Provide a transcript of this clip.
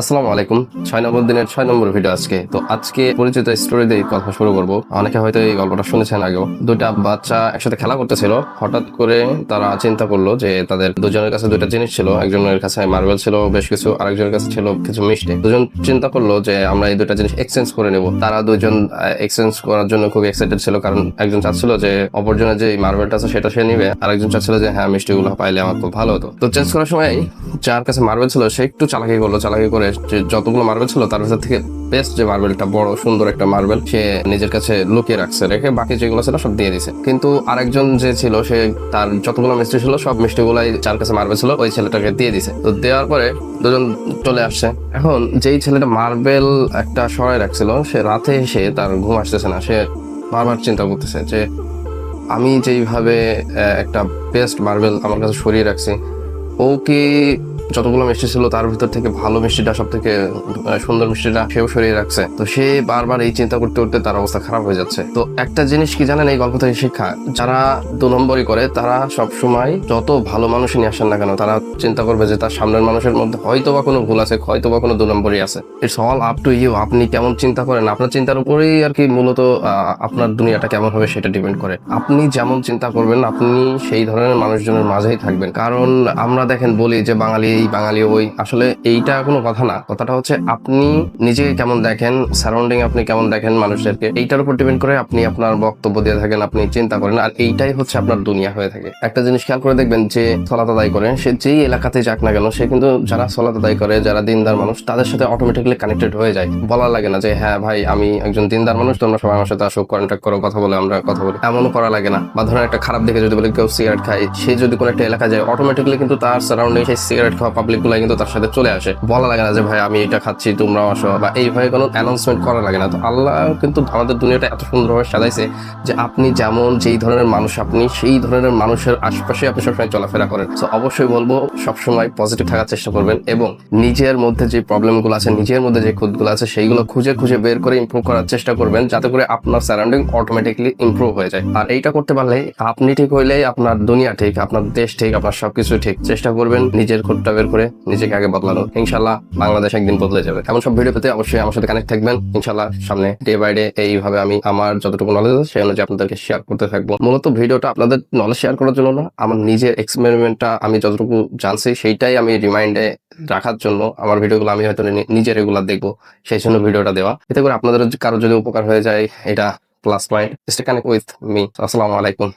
আসসালামু আলাইকুম। ছয় নম্বর দিনের ছয় নম্বর ভিডিও আজকে। তো আজকে পরিচিত স্টোরি দিয়ে গল্প শুরু করব। অনেকে হয়তো এই গল্পটা শুনেছেন আগেও। দুটা বাচ্চা একসাথে খেলা করতেছিল। হঠাৎ করে তারা চিন্তা করল যে তাদের দুজনের কাছে দুটা জিনিস ছিল। একজনের কাছে মার্বেল ছিল, বেশ কিছু। আরেকজনের কাছে ছিল কিছু মিষ্টি। দুজন চিন্তা করল যে আমরা এই দুটা জিনিস এক্সচেঞ্জ করে নেব। তারা দুজন এক্সচেঞ্জ করার জন্য খুব এক্সাইটেড ছিল। কারণ একজন চাচ্ছিল যে অপরজনের যে মার্বেলটা আছে সেটা সে নিবে। আরেকজন চাচ্ছিল যে হ্যাঁ মিষ্টিগুলো পাইলে আমার খুব ভালো হতো। তো চেঞ্জ করার সময় যার কাছে মার্বেল ছিল। সে একটু চালাকি করল। চালাকি করে যে যতগুলো মার্বেল ছিল, তার ভিতর থেকে বেস্ট যে মার্বেলটা বড় সুন্দর একটা মার্বেল সে নিজের কাছে লুকিয়ে রাখছে, রেখে বাকি যেগুলো ছিল সব দিয়ে দিছে। কিন্তু আরেকজন যে ছিল, সে তার যতগুলো মিষ্টি ছিল, সব মিষ্টিগুলাই যার কাছে মার্বেল ছিল, ওই ছেলেটাকে দিয়ে দিছে। তো দেওয়ার পরে দুজন চলে আসছে। এখন যেই ছেলেটা মার্বেল একটা সরাই রাখছিল, সে রাতে এসে তার ঘুম আসতেছে না, সে বারবার চিন্তা করতেছে যে আমি যেইভাবে একটা বেস্ট মার্বেল আমার কাছে সরিয়ে রাখছি, ও কি যতগুলো মিষ্টি ছিল, তার ভিতর থেকে ভালো মিষ্টিটা সব থেকে সুন্দর মিষ্টিটা সেও সরিয়ে রাখছে। তো সে বারবার এই চিন্তা করতে করতে তার অবস্থা খারাপ হয়ে যাচ্ছে। তো একটা জিনিস কি জানেন এই গল্প থেকে শিক্ষা? যারা দু নম্বরই করে, তারা সব সময় যত ভালো মানুষ নিয়ে আসেন না কেন, তারা চিন্তা করবে যে তার সামনের মানুষের মধ্যে হয়তো বা কোনো ভুল আছে হয়তো বা কোনো দু নম্বরই আছে। It's all up to you আপনি কেমন চিন্তা করেন? আপনার চিন্তার উপরেই আর কি মূলত আপনার দুনিয়াটা কেমন হবে সেটা ডিপেন্ড করে। আপনি যেমন চিন্তা করবেন, আপনি সেই ধরনের মানুষজনের মাঝেই থাকবেন। কারণ আমরা দেখেন বলি যে বাঙালি এই বাঙালি ওই আসলে এইটা কোনো কথা না। কথাটা হচ্ছে আপনি নিজেকে কেমন দেখেন সারাউন্ডিং আপনি কেমন দেখেন মানুষদেরকে, এইটার উপর ডিপেন্ড করে আপনি আপনার বক্তব্য দিয়ে থাকেন, আপনি চিন্তা করেন। আর এইটাই হচ্ছে আপনার দুনিয়া হয়ে থাকে। একটা জিনিস খেয়াল করে দেখবেন যে সলাত আদায় করে, সে যেই এলাকাতে যাক না কেন, সে কিন্তু যারা সলাত আদায় করে, যারা দিনদার মানুষ, তাদের সাথে অটোমেটিকলি কানেক্টেড হয়ে যায়। বলা লাগে না যে হ্যাঁ ভাই, আমি একজন দিনদার মানুষ, তোমরা সবাই আমার সাথে আসো কন্ট্যাক্ট করো, কথা বলে, আমরা কথা বলি। এমনও করা লাগে না। বা ধরেন একটা খারাপ দেখে যদি বলে, কেউ সিগারেট খায়। সে যদি কোনো একটা এলাকা যায় অটোমেটিকলি কিন্তু তার সারাউন্ডিং সেই সিগারেট গুলা কিন্তু তার সাথে চলে আসে। বলা লাগে না যে, ভাই, আমি এটা খাচ্ছি, তোমরাও আসো। বা এইভাবে কোনো অ্যানাউন্সমেন্ট করা লাগে না। তো আল্লাহ কিন্তু আমাদের দুনিয়াটা এত সুন্দরভাবে সাজাইছে যে, আপনি যেমন যেই ধরনের মানুষ আপনি, সেই ধরনের মানুষের আশপাশে আপনি সবসময় চলাফেরা করেন। তো অবশ্যই বলব, সবসময় পজিটিভ থাকার চেষ্টা করবেন এবং নিজের মধ্যে যে প্রবলেমগুলো আছে, নিজের মধ্যে যে খুঁতগুলো আছে, সেইগুলো খুঁজে খুঁজে বের করে ইমপ্রুভ করার চেষ্টা করবেন, যাতে করে আপনার সারাউন্ডিং অটোমেটিকলি ইমপ্রুভ হয়ে যায়। আর এইটা করতে পারলে আপনি ঠিক হইলে আপনার দুনিয়া ঠিক, আপনার দেশ ঠিক, আপনার সবকিছু ঠিক। চেষ্টা করবেন নিজের খুঁতটা বের করে নিজেকে আগে বদলানো ইনশাল্লাহ বাংলাদেশ একদিন বদলে যাবে। এমন সব ভিডিও পেতে অবশ্যই আমার সাথে কানেক্ট থাকবেন। ইনশাল্লাহ সামনে ডে বাই ডে এইভাবে আমি আমার যতটুকু নলেজ আছে সেই অনুযায়ী আপনাদেরকে শেয়ার করতে থাকব। মূলত ভিডিওটা আপনাদের নলেজ শেয়ার করার জন্য না আমার নিজের এক্সপেরিমেন্টটা আমি যতটুকু জানছি সেইটাই আমি রিমাইন্ডে রাখার জন্য আমার ভিডিওগুলো আমি হয়তো নিজে রেগুলার দেখব। সেই জন্য ভিডিওটা দেওয়া। এতে করে আপনাদের কারও যদি উপকার হয়ে যায় এটা plus point stay connect with me আসসালামু আলাইকুম।